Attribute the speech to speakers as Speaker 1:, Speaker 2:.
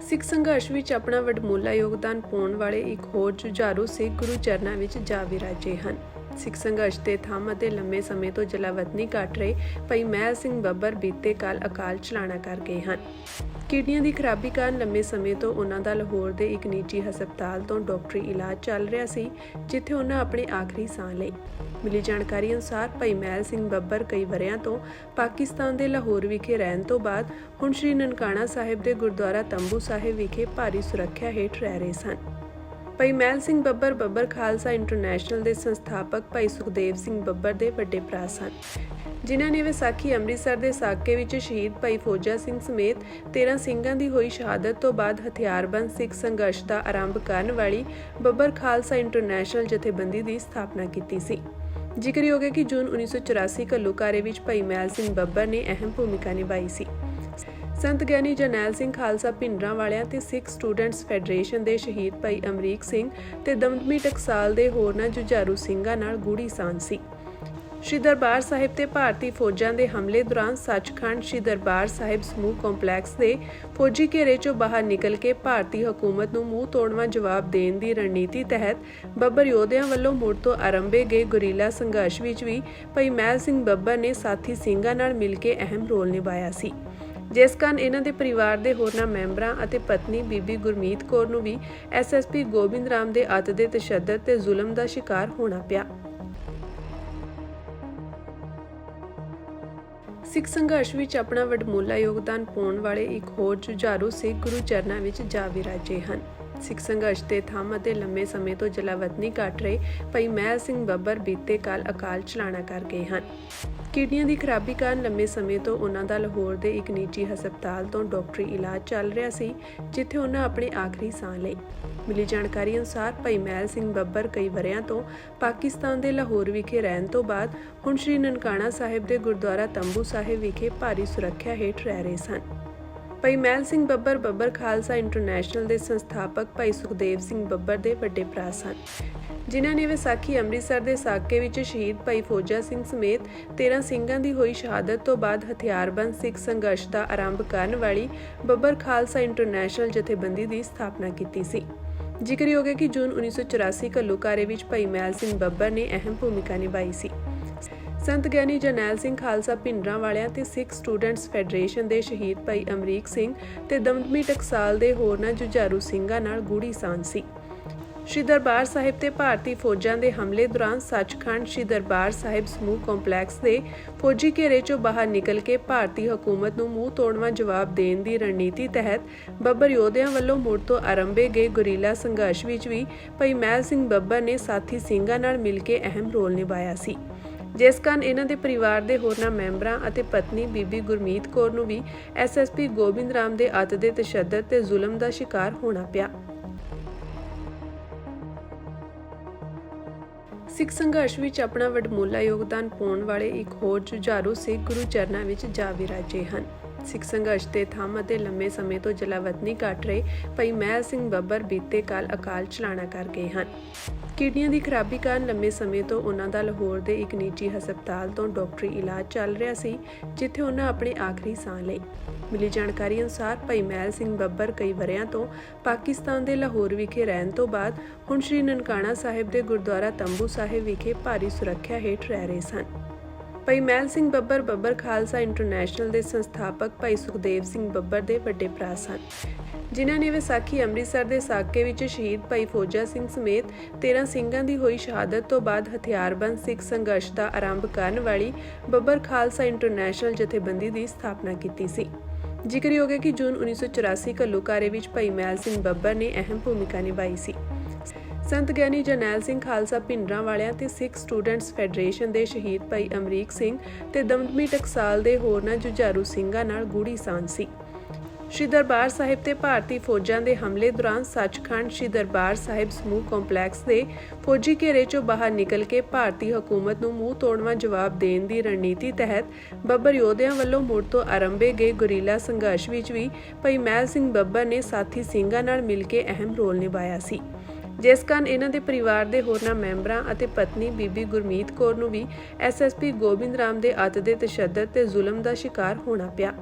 Speaker 1: ਸਿੱਖ ਸੰਘਰਸ਼ ਵਿੱਚ ਆਪਣਾ ਵਡਮੁੱਲਾ ਯੋਗਦਾਨ ਪਾਉਣ ਵਾਲੇ ਇੱਕ ਹੋਰ ਜੁਝਾਰੂ ਸਿੱਖ ਗੁਰੂ ਚਰਨਾਂ ਵਿੱਚ ਜਾ ਵਿਰਾਜੇ ਹਨ। ਸਿੱਖ ਸੰਘਰਸ਼ ਦੇ ਥੰਮ ਅਤੇ ਲੰਮੇ ਸਮੇਂ ਤੋਂ ਜਲਾਵਤਨੀ ਕੱਟ ਰਹੇ ਭਾਈ ਮਹਿਲ ਸਿੰਘ ਬੱਬਰ ਬੀਤੇ ਕੱਲ ਅਕਾਲ ਚਲਾਣਾ ਕਰ ਗਏ ਹਨ। ਕਿਡਨੀਆਂ ਦੀ ਖਰਾਬੀ ਕਾਰਨ ਲੰਮੇ ਸਮੇਂ ਤੋਂ ਉਹਨਾਂ ਦਾ ਲਾਹੌਰ ਦੇ ਇੱਕ ਨਿੱਜੀ ਹਸਪਤਾਲ ਤੋਂ ਡਾਕਟਰੀ ਇਲਾਜ ਚੱਲ ਰਿਹਾ ਸੀ, ਜਿੱਥੇ ਉਹਨਾਂ ਆਪਣੇ ਆਖਰੀ ਸਾਹ ਲਈ ਮਿਲੀ ਜਾਣਕਾਰੀ ਅਨੁਸਾਰ ਭਾਈ ਮਹਿਲ ਸਿੰਘ ਬੱਬਰ ਕਈ ਵਰਿਆਂ ਤੋਂ ਪਾਕਿਸਤਾਨ ਦੇ ਲਾਹੌਰ ਵਿਖੇ ਰਹਿਣ ਤੋਂ ਬਾਅਦ ਹੁਣ ਸ਼੍ਰੀ ਨਨਕਾਣਾ ਸਾਹਿਬ ਦੇ ਗੁਰਦੁਆਰਾ ਤੰਬੂ ਸਾਹਿਬ ਵਿਖੇ ਭਾਰੀ ਸੁਰੱਖਿਆ ਹੇਠ ਰਹਿ ਰਹੇ ਸਨ। ਭਾਈ ਮਹਿਲ ਸਿੰਘ ਬੱਬਰ ਬੱਬਰ ਖਾਲਸਾ ਇੰਟਰਨੈਸ਼ਨਲ ਦੇ ਸੰਸਥਾਪਕ ਭਾਈ ਸੁਖਦੇਵ ਸਿੰਘ ਬੱਬਰ ਦੇ ਵੱਡੇ ਭਰਾ ਸਨ। ਜਿਨ੍ਹਾਂ ਨੇ ਵਿਸਾਖੀ ਅੰਮ੍ਰਿਤਸਰ ਦੇ ਸਾਕੇ ਵਿੱਚ ਸ਼ਹੀਦ ਭਾਈ ਫੌਜਾ ਸਿੰਘ ਸਮੇਤ 13 ਸਿੰਘਾਂ ਦੀ ਹੋਈ ਸ਼ਹਾਦਤ ਤੋਂ ਬਾਅਦ ਹਥਿਆਰਬੰਦ ਸਿੱਖ ਸੰਘਰਸ਼ ਦਾ ਆਰੰਭ ਕਰਨ ਵਾਲੀ ਬੱਬਰ ਖਾਲਸਾ ਇੰਟਰਨੈਸ਼ਨਲ ਜਥੇਬੰਦੀ ਦੀ ਸਥਾਪਨਾ ਕੀਤੀ ਸੀ। ਜ਼ਿਕਰਯੋਗ ਹੈ ਕਿ ਜੂਨ 1984 ਘੱਲੂਘਾਰੇ ਵਿੱਚ ਭਾਈ ਮਹਿਲ ਸਿੰਘ ਬੱਬਰ ਨੇ ਅਹਿਮ ਭੂਮਿਕਾ ਨਿਭਾਈ ਸੀ। ਸੰਤ ਗਿਆਨੀ ਜਰਨੈਲ ਸਿੰਘ ਖਾਲਸਾ ਭਿੰਡਰਾਂ ਵਾਲਿਆਂ ਤੇ ਸਿੱਖ ਸਟੂਡੈਂਟਸ ਫੈਡਰੇਸ਼ਨ ਦੇ ਸ਼ਹੀਦ ਭਾਈ ਅਮਰੀਕ ਸਿੰਘ ਤੇ ਦਮਦਮੀ ਟਕਸਾਲ ਦੇ ਹੋਰਨਾਂ ਜੁਝਾਰੂ ਸਿੰਘਾਂ ਨਾਲ ਗੂੜੀ ਸਾਂਝ ਸੀ। ਸ਼੍ਰੀ ਦਰਬਾਰ ਸਾਹਿਬ ਤੇ ਭਾਰਤੀ ਫੌਜਾਂ ਦੇ ਹਮਲੇ ਦੌਰਾਨ ਸੱਚਖੰਡ ਸ਼੍ਰੀ ਦਰਬਾਰ ਸਾਹਿਬ ਸਮੂਹ ਕੰਪਲੈਕਸ ਦੇ ਫੌਜੀ ਘੇਰੇ ਚੋਂ ਬਾਹਰ ਨਿਕਲ ਕੇ ਭਾਰਤੀ ਹਕੂਮਤ ਨੂੰ ਮੂੰਹ ਤੋੜਵਾਂ ਜਵਾਬ ਦੇਣ ਦੀ ਰਣਨੀਤੀ ਤਹਿਤ ਬੱਬਰ ਯੋਧਿਆਂ ਵੱਲੋਂ ਮੁੜ ਤੋਂ ਆਰੰਭੇ ਗਏ ਗੁਰੀਲਾ ਸੰਘਰਸ਼ ਵਿੱਚ ਵੀ ਭਾਈ ਮਹਿਲ ਸਿੰਘ ਬੱਬਰ ਨੇ ਸਾਥੀ ਸਿੰਘਾਂ ਨਾਲ ਮਿਲ ਕੇ ਅਹਿਮ ਰੋਲ ਨਿਭਾਇਆ ਸੀ। ਜਿਸ ਕਾਰਨ ਇਹਨਾਂ ਦੇ ਪਰਿਵਾਰ ਦੇ ਹੋਰਨਾਂ ਮੈਂਬਰਾਂ ਅਤੇ ਪਤਨੀ ਬੀਬੀ ਗੁਰਮੀਤ ਕੌਰ ਨੂੰ ਵੀ ਐਸਐਸਪੀ ਗੋਬਿੰਦ ਰਾਮ ਦੇ ਅਤ ਦੇ ਤਸ਼ੱਦਦ ਤੇ ਜ਼ੁਲਮ ਦਾ ਸ਼ਿਕਾਰ ਹੋਣਾ ਪਿਆ। ਸਿੱਖ ਸੰਘਰਸ਼ ਵਿੱਚ ਆਪਣਾ ਵਡਮੁੱਲਾ ਯੋਗਦਾਨ ਪਾਉਣ ਵਾਲੇ ਇੱਕ ਹੋਰ ਜੁਝਾਰੂ ਸਿੱਖ ਗੁਰੂ ਚਰਨਾਂ ਵਿੱਚ ਜਾ ਵਿਰਾਜੇ ਹਨ। ਸਿੱਖ ਸੰਘਰਸ਼ ਦੇ ਥੰਮ ਅਤੇ ਲੰਮੇ ਸਮੇਂ ਤੋਂ ਜਲਾਵਤਨੀ ਕੱਟ ਰਹੇ ਭਾਈ ਮਹਿਲ ਸਿੰਘ ਬੱਬਰ ਬੀਤੇ ਕੱਲ ਅਕਾਲ ਚਲਾਣਾ ਕਰ ਗਏ ਹਨ। ਕਿਡਨੀਆਂ ਦੀ ਖਰਾਬੀ ਕਾਰਨ ਲੰਮੇ ਸਮੇਂ ਤੋਂ ਉਹਨਾਂ ਦਾ ਲਾਹੌਰ ਦੇ ਇੱਕ ਨਿੱਜੀ ਹਸਪਤਾਲ ਤੋਂ ਡਾਕਟਰੀ ਇਲਾਜ ਚੱਲ ਰਿਹਾ ਸੀ, ਜਿੱਥੇ ਉਹਨਾਂ ਆਪਣੇ ਆਖਰੀ ਸਾਹ ਲਈ ਮਿਲੀ ਜਾਣਕਾਰੀ ਅਨੁਸਾਰ ਭਾਈ ਮਹਿਲ ਸਿੰਘ ਬੱਬਰ ਕਈ ਵਰਿਆਂ ਤੋਂ ਪਾਕਿਸਤਾਨ ਦੇ ਲਾਹੌਰ ਵਿਖੇ ਰਹਿਣ ਤੋਂ ਬਾਅਦ ਹੁਣ ਸ਼੍ਰੀ ਨਨਕਾਣਾ ਸਾਹਿਬ ਦੇ ਗੁਰਦੁਆਰਾ ਤੰਬੂ ਸਾਹਿਬ ਵਿਖੇ ਭਾਰੀ ਸੁਰੱਖਿਆ ਹੇਠ ਰਹਿ ਰਹੇ ਸਨ। ਭਾਈ ਮਹਿਲ ਸਿੰਘ ਬੱਬਰ ਬੱਬਰ ਖਾਲਸਾ ਇੰਟਰਨੈਸ਼ਨਲ ਦੇ ਸੰਸਥਾਪਕ ਭਾਈ ਸੁਖਦੇਵ ਸਿੰਘ ਬੱਬਰ ਦੇ ਵੱਡੇ ਭਰਾ ਸਨ, ਜਿਨ੍ਹਾਂ ਨੇ ਵਿਸਾਖੀ ਅੰਮ੍ਰਿਤਸਰ ਦੇ ਸਾਕੇ ਵਿੱਚ ਸ਼ਹੀਦ ਭਾਈ ਫੌਜਾ ਸਿੰਘ ਸਮੇਤ 13 ਸਿੰਘਾਂ ਦੀ ਹੋਈ ਸ਼ਹਾਦਤ ਤੋਂ ਬਾਅਦ ਹਥਿਆਰਬੰਦ ਸਿੱਖ ਸੰਘਰਸ਼ ਦਾ ਆਰੰਭ ਕਰਨ ਵਾਲੀ ਬੱਬਰ ਖਾਲਸਾ ਇੰਟਰਨੈਸ਼ਨਲ ਜਥੇਬੰਦੀ ਦੀ ਸਥਾਪਨਾ ਕੀਤੀ ਸੀ। ਜ਼ਿਕਰਯੋਗ ਹੈ ਕਿ ਜੂਨ 1984 ਘੱਲੂਘਾਰੇ ਵਿੱਚ ਭਾਈ ਮਹਿਲ ਸਿੰਘ ਬੱਬਰ ਨੇ ਅਹਿਮ ਭੂਮਿਕਾ ਨਿਭਾਈ ਸੀ। ਸੰਤ ਗਿਆਨੀ ਜਰਨੈਲ ਸਿੰਘ ਖਾਲਸਾ ਭਿੰਡਰਾਂ ਵਾਲਿਆਂ ਤੇ ਸਿੱਖ ਸਟੂਡੈਂਟਸ ਫੈਡਰੇਸ਼ਨ ਦੇ ਸ਼ਹੀਦ ਭਾਈ ਅਮਰੀਕ ਸਿੰਘ ਤੇ ਦਮਦਮੀ ਟਕਸਾਲ ਦੇ ਹੋਰਨਾਂ ਜੁਝਾਰੂ ਸਿੰਘਾਂ ਨਾਲ ਗੂੜੀ ਸਾਂਝ ਸੀ। ਸ਼੍ਰੀ ਦਰਬਾਰ ਸਾਹਿਬ ਤੇ ਭਾਰਤੀ ਫੌਜਾਂ ਦੇ ਹਮਲੇ ਦੌਰਾਨ ਸੱਚਖੰਡ ਸ਼੍ਰੀ ਦਰਬਾਰ ਸਾਹਿਬ ਸਮੂਹ ਕੰਪਲੈਕਸ ਦੇ ਫੌਜੀ ਘੇਰੇ ਚੋਂ ਬਾਹਰ ਨਿਕਲ ਕੇ ਭਾਰਤੀ ਹਕੂਮਤ ਨੂੰ ਮੂੰਹ ਤੋੜਵਾਂ ਜਵਾਬ ਦੇਣ ਦੀ ਰਣਨੀਤੀ ਤਹਿਤ ਬੱਬਰ ਯੋਧਿਆਂ ਵੱਲੋਂ ਮੁੜ ਤੋਂ ਆਰੰਭੇ ਗਏ ਗੁਰੀਲਾ ਸੰਘਰਸ਼ ਵਿੱਚ ਵੀ ਭਾਈ ਮਹਿਲ ਸਿੰਘ ਬੱਬਰ ਨੇ ਸਾਥੀ ਸਿੰਘਾਂ ਨਾਲ ਮਿਲ ਕੇ ਅਹਿਮ ਰੋਲ ਨਿਭਾਇਆ ਸੀ। ਜਿਸ ਕਾਰਨ ਇਹਨਾਂ ਦੇ ਪਰਿਵਾਰ ਦੇ ਹੋਰਨਾਂ ਮੈਂਬਰਾਂ ਅਤੇ ਪਤਨੀ ਬੀਬੀ ਗੁਰਮੀਤ ਕੌਰ ਨੂੰ ਵੀ ਐਸਐਸਪੀ ਗੋਬਿੰਦ ਰਾਮ ਦੇ ਅਤ ਦੇ ਤਸ਼ੱਦਦ ਤੇ ਜ਼ੁਲਮ ਦਾ ਸ਼ਿਕਾਰ ਹੋਣਾ ਪਿਆ। ਸਿੱਖ ਸੰਘਰਸ਼ ਵਿੱਚ ਆਪਣਾ ਵਡਮੁੱਲਾ ਯੋਗਦਾਨ ਪਾਉਣ ਵਾਲੇ ਇੱਕ ਹੋਰ ਜੁਝਾਰੂ ਸਿੱਖ ਗੁਰੂ ਚਰਨਾਂ ਵਿੱਚ ਜਾ ਵਿਰਾਜੇ ਹਨ। ਸਿੱਖ ਸੰਘਰਸ਼ ਦੇ ਥੰਮ ਅਤੇ ਲੰਮੇ ਸਮੇਂ ਤੋਂ ਜਲਾਵਤਨੀ ਕੱਟ ਰਹੇ, ਭਾਈ ਮਹਿਲ ਸਿੰਘ ਬੱਬਰ ਬੀਤੇ ਕੱਲ ਅਕਾਲ ਚਲਾਣਾ ਕਰ ਗਏ ਹਨ। ਕਿਡਨੀਆਂ ਦੀ ਖਰਾਬੀ ਕਾਰਨ ਲੰਮੇ ਸਮੇਂ ਤੋਂ ਉਹਨਾਂ ਦਾ ਲਾਹੌਰ ਦੇ ਇੱਕ ਨਿੱਜੀ ਹਸਪਤਾਲ ਤੋਂ ਡਾਕਟਰੀ ਇਲਾਜ ਚੱਲ ਰਿਹਾ ਸੀ, ਜਿੱਥੇ ਉਹਨਾਂ ਆਪਣੇ ਆਖਰੀ ਸਾਹ ਲਈ। ਮਿਲੀ ਜਾਣਕਾਰੀ ਅਨੁਸਾਰ, ਭਾਈ ਮਹਿਲ ਸਿੰਘ ਬੱਬਰ ਕਈ ਵਰਿਆਂ ਤੋਂ ਪਾਕਿਸਤਾਨ ਦੇ ਲਾਹੌਰ ਵਿਖੇ ਰਹਿਣ ਤੋਂ ਬਾਅਦ ਹੁਣ ਸ਼੍ਰੀ ਨਨਕਾਣਾ ਸਾਹਿਬ ਦੇ ਗੁਰਦੁਆਰਾ ਤੰਬੂ ਸਾਹਿਬ ਵਿਖੇ ਭਾਰੀ ਸੁਰੱਖਿਆ ਹੇਠ ਰਹਿ ਰਹੇ ਸਨ। ਭਾਈ ਮਹਿਲ ਸਿੰਘ ਬੱਬਰ ਬੱਬਰ ਖਾਲਸਾ ਇੰਟਰਨੈਸ਼ਨਲ ਦੇ ਸੰਸਥਾਪਕ ਭਾਈ ਸੁਖਦੇਵ ਸਿੰਘ ਬੱਬਰ ਦੇ ਵੱਡੇ ਭਰਾ ਸਨ। ਜਿਨ੍ਹਾਂ ਨੇ ਵਿਸਾਖੀ ਅੰਮ੍ਰਿਤਸਰ ਦੇ ਸਾਕੇ ਵਿੱਚ ਸ਼ਹੀਦ ਭਾਈ ਫੌਜਾ ਸਿੰਘ ਸਮੇਤ 13 ਸਿੰਘਾਂ ਦੀ ਹੋਈ ਸ਼ਹਾਦਤ ਤੋਂ ਬਾਅਦ ਹਥਿਆਰਬੰਦ ਸਿੱਖ ਸੰਘਰਸ਼ ਦਾ ਆਰੰਭ ਕਰਨ ਵਾਲੀ ਬੱਬਰ ਖਾਲਸਾ ਇੰਟਰਨੈਸ਼ਨਲ ਜਥੇਬੰਦੀ ਦੀ ਸਥਾਪਨਾ ਕੀਤੀ ਸੀ। ਜ਼ਿਕਰਯੋਗ ਹੈ ਕਿ ਜੂਨ 1984 ਘੱਲੂਘਾਰੇ ਵਿੱਚ ਭਾਈ ਮਹਿਲ ਸਿੰਘ ਬੱਬਰ ਨੇ ਅਹਿਮ ਭੂਮਿਕਾ ਨਿਭਾਈ ਸੀ। ਸੰਤ ਗਿਆਨੀ ਜਰਨੈਲ ਸਿੰਘ ਖਾਲਸਾ ਭਿੰਡਰਾਂ ਵਾਲਿਆਂ ਤੇ ਸਿੱਖ ਸਟੂਡੈਂਟਸ ਫੈਡਰੇਸ਼ਨ ਦੇ ਸ਼ਹੀਦ ਭਾਈ ਅਮਰੀਕ ਸਿੰਘ ਤੇ ਦਮਦਮੀ ਟਕਸਾਲ ਦੇ ਹੋਰਨਾਂ ਜੁਝਾਰੂ ਸਿੰਘਾਂ ਨਾਲ ਗੂੜੀ ਸਾਂਝ ਸੀ। ਸ਼੍ਰੀ ਦਰਬਾਰ ਸਾਹਿਬ ਤੇ ਭਾਰਤੀ ਫੌਜਾਂ ਦੇ ਹਮਲੇ ਦੌਰਾਨ ਸੱਚਖੰਡ ਸ਼੍ਰੀ ਦਰਬਾਰ ਸਾਹਿਬ ਸਮੂਹ ਕੰਪਲੈਕਸ ਦੇ ਫੌਜੀ ਘੇਰੇ ਚੋਂ ਬਾਹਰ ਨਿਕਲ ਕੇ ਭਾਰਤੀ ਹਕੂਮਤ ਨੂੰ ਮੂੰਹ ਤੋੜਵਾਂ ਜਵਾਬ ਦੇਣ ਦੀ ਰਣਨੀਤੀ ਤਹਿਤ ਬੱਬਰ ਯੋਧਿਆਂ ਵੱਲੋਂ ਮੁੜ ਤੋਂ ਆਰੰਭੇ ਗਏ ਗੁਰੀਲਾ ਸੰਘਰਸ਼ ਵਿੱਚ ਵੀ ਭਾਈ ਮਹਿਲ ਸਿੰਘ ਬੱਬਰ ਨੇ ਸਾਥੀ ਸਿੰਘਾਂ ਨਾਲ ਮਿਲ ਕੇ ਅਹਿਮ ਰੋਲ ਨਿਭਾਇਆ ਸੀ। ਜਿਸ ਕਾਰਨ ਇਹਨਾਂ ਦੇ ਪਰਿਵਾਰ ਦੇ ਹੋਰਨਾਂ ਮੈਂਬਰਾਂ ਅਤੇ ਪਤਨੀ ਬੀਬੀ ਗੁਰਮੀਤ ਕੌਰ ਨੂੰ ਵੀ ਐਸਐਸਪੀ ਗੋਬਿੰਦ ਰਾਮ ਦੇ ਅੱਤ ਦੇ ਤਸ਼ੱਦਦ ਤੇ ਜ਼ੁਲਮ ਦਾ ਸ਼ਿਕਾਰ ਹੋਣਾ ਪਿਆ।